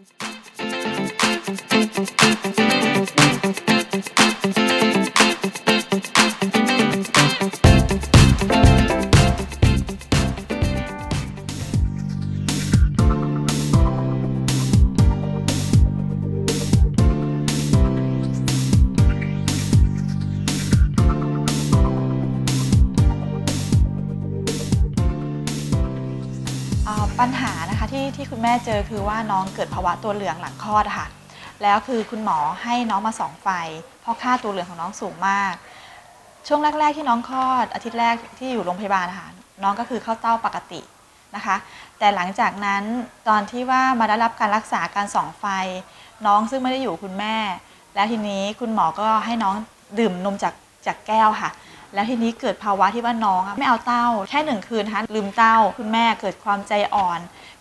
อ่า ปัญหานะคะที่ที่คุณแม่เจอคือว่าน้องเกิดภาวะตัวเหลืองหลังคลอดค่ะ แล้วคือคุณหมอให้น้องมาส่องไฟ เพราะค่าตัวเหลืองของน้องสูงมาก ช่วงแรก ๆ ที่น้องคลอด อาทิตย์แรกที่อยู่โรงพยาบาลนะคะน้องก็คือเข้าเต้าปกตินะคะ แต่หลังจากนั้นตอนที่ว่ามาได้รับการรักษาการส่องไฟ น้องซึ่งไม่ได้อยู่คุณแม่ แล้วทีนี้คุณหมอก็ให้น้องดื่มนมจากจากแก้วค่ะ แล้วทีนี้เกิดภาวะที่ว่าน้องอะไม่เอาเต้า แค่หนึ่งคืนนะคะลืมเต้าคุณแม่เกิดความใจอ่อน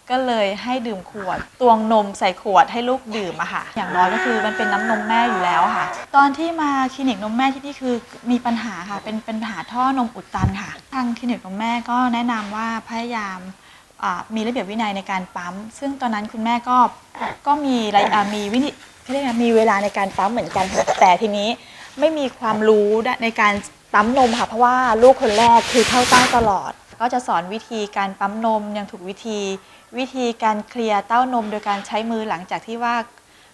ก็เลยให้ดื่มขวดตวงนมใส่ขวดให้ลูกดื่มอะค่ะ อย่างน้อยก็คือมันเป็นน้ำนมแม่อยู่แล้วค่ะ ตอนที่มาคลินิกนมแม่ที่นี่คือมีปัญหาค่ะ เป็นเป็นปัญหาท่อนมอุดตันค่ะ ทางคลินิกนมแม่ก็แนะนำว่าพยายามอ่ามีระเบียบวินัยในการปั๊ม ซึ่งตอนนั้นคุณแม่ก็ก็มีระอ่ามีวินิเขาเรียกมีเวลาในการปั๊มเหมือนกันค่ะแต่ทีนี้ไม่มีความรู้ในการ ปั๊มนมค่ะ เพราะว่าลูกคนแรกคือเข้าเต้าตลอด ก็จะสอนวิธีการปั๊มนมอย่างถูกวิธี วิธีการเคลียร์เต้านมโดยการใช้มือหลังจากที่ว่า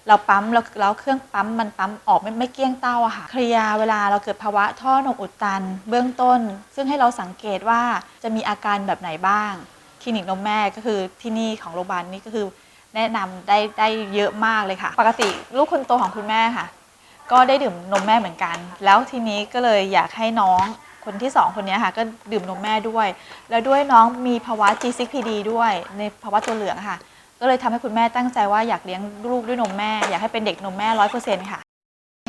เราปั๊มแล้วแล้วเครื่องปั๊มมันปั๊มออกไม่ไม่เกี้ยงเต้าอะค่ะ เคลียร์เวลาเราเกิดภาวะท่อนมอุดตัน เบื้องต้น ซึ่งให้เราสังเกตว่าจะมีอาการแบบไหนบ้าง คลินิกนมแม่ก็คือที่นี่ของโรงพยาบาลนี้ก็คือแนะนำได้ได้เยอะมากเลยค่ะ ปกติลูกคนโตของคุณแม่ค่ะ ก็ได้ดื่มนมแม่เหมือนกัน แล้วทีนี้ก็เลยอยากให้น้องคนที่สองคนนี้ค่ะก็ดื่มนมแม่ด้วย แล้วด้วยน้องมีภาวะ G6PD ด้วยในภาวะตัวเหลืองค่ะ ก็เลยทำให้คุณแม่ตั้งใจว่าอยากเลี้ยงลูกด้วยนมแม่ อยากให้เป็นเด็กนมแม่ร้อยเปอร์เซ็นต์ค่ะ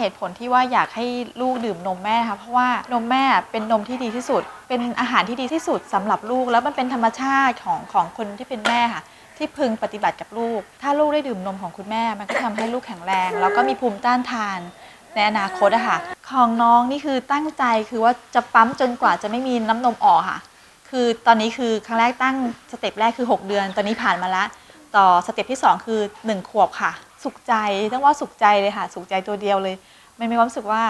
เหตุผลที่ว่าอยากให้ลูกดื่มนมแม่ค่ะเพราะว่านมแม่เป็นนมที่ดีที่สุด เป็นอาหารที่ดีที่สุดสำหรับลูก แล้วมันเป็นธรรมชาติของของคนที่เป็นแม่ค่ะ ที่พึงปฏิบัติกับลูก ถ้าลูกได้ดื่มนมของคุณแม่ มันก็ทำให้ลูกแข็งแรง แล้วก็มีภูมิต้านทาน ในอนาคตอะค่ะ ของน้องนี่คือตั้งใจคือว่าจะปั๊มจนกว่าจะไม่มีน้ำนมออกค่ะ คือตอนนี้คือครั้งแรกตั้งสเต็ปแรกคือ 6 เดือน ตอนนี้ผ่านมาล้วต่อสเต็ปที่ 2 คือ 1 ขวบค่ะ สุขใจต้องว่าสุขใจเลยค่ะ สุขใจตัวเดียวเลย มันมีความรู้สึกว่า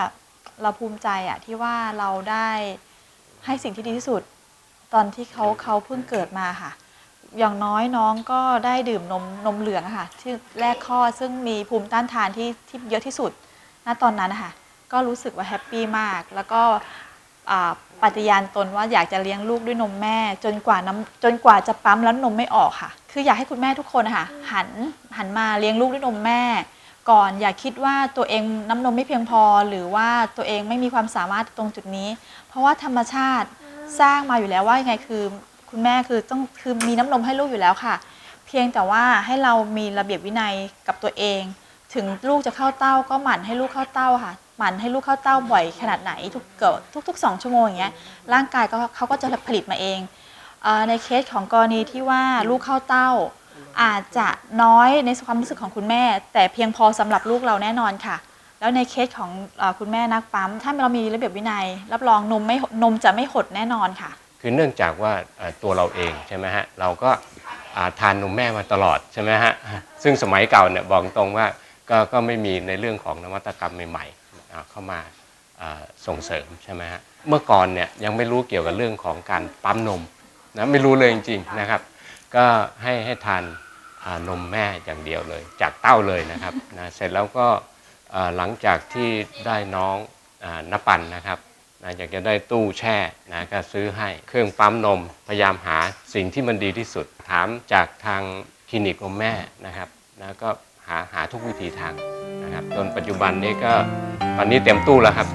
เราภูมิใจอะที่ว่าเราได้ให้สิ่งที่ดีที่สุด ตอนที่เขาเขาเพิ่งเกิดมาค่ะ อย่างน้อยน้องก็ได้ดื่มนมนมเหลืองอะค่ะที่แรกคลอซึ่งมีภูมิต้านทานที่ที่เยอะที่สุด ณตอนนั้นนะคะก็รู้สึกว่าแฮปปี้มาก แล้วก็ปฏิญาณตนว่าอยากจะเลี้ยงลูกด้วยนมแม่ จนกว่าน้ำจนกว่าจะปั๊มแล้วนมไม่ออกค่ะ คืออยากให้คุณแม่ทุกคนนะคะหันหันมาเลี้ยงลูกด้วยนมแม่ ก่อนอย่าคิดว่าตัวเองน้ำนมไม่เพียงพอ หรือว่าตัวเองไม่มีความสามารถตรงจุดนี้ เพราะว่าธรรมชาติสร้างมาอยู่แล้วว่ายังไงคือคุณแม่คือต้องคือมีน้ำนมให้ลูกอยู่แล้วค่ะ เพียงแต่ว่าให้เรามีระเบียบวินัยกับตัวเอง ถึงลูกจะเข้าเต้าก็หมั่นให้ลูกเข้าเต้าค่ะ หมั่นให้ลูกเข้าเต้าบ่อยขนาดไหนทุกเกิดทุกๆ2ชั่วโมงอย่างเงี้ยร่างกายก็เขาก็จะผลิตมาเองเออในเคสของกรณีที่ว่าลูกเข้าเต้า อาจจะน้อยในความรู้สึกของคุณแม่ แต่เพียงพอสำหรับลูกเราแน่นอนค่ะ แล้วในเคสของอคุณแม่นักปั๊ม ถ้าเรามีระเบียบวินัย รับรองนมไม่นมจะไม่หดแน่นอนค่ะ คือเนื่องจากว่าตัวเราเองใช่ไหมฮะเราก็ทานนมแม่มาตลอดใช่ไหมฮะซึ่งสมัยเก่าเนี่ยบอกตรงว่า ก็ก็ไม่มีในเรื่องของนวัตกรรมใหม่ๆเข้ามาส่งเสริมใช่ไหมฮะเมื่อก่อนเนี่ยยังไม่รู้เกี่ยวกับเรื่องของการปั๊มนมนะไม่รู้เลยจริงๆนะครับ ก็ให้ให้ทานนมแม่อย่างเดียวเลย จากเต้าเลยนะครับนะเสร็จแล้วก็หลังจากที่ได้น้องอนปันนะครับนะอยากจะได้ตู้แช่นะก็ซื้อให้เครื่องปั๊มนม พยายามหาสิ่งที่มันดีที่สุดถามจากทางคลินิกนมแม่นะครับนะก็ หาหาทุกวิธีทางนะครับจนปัจจุบันนี้ก็ตอนนี้เต็มตู้แล้วครับ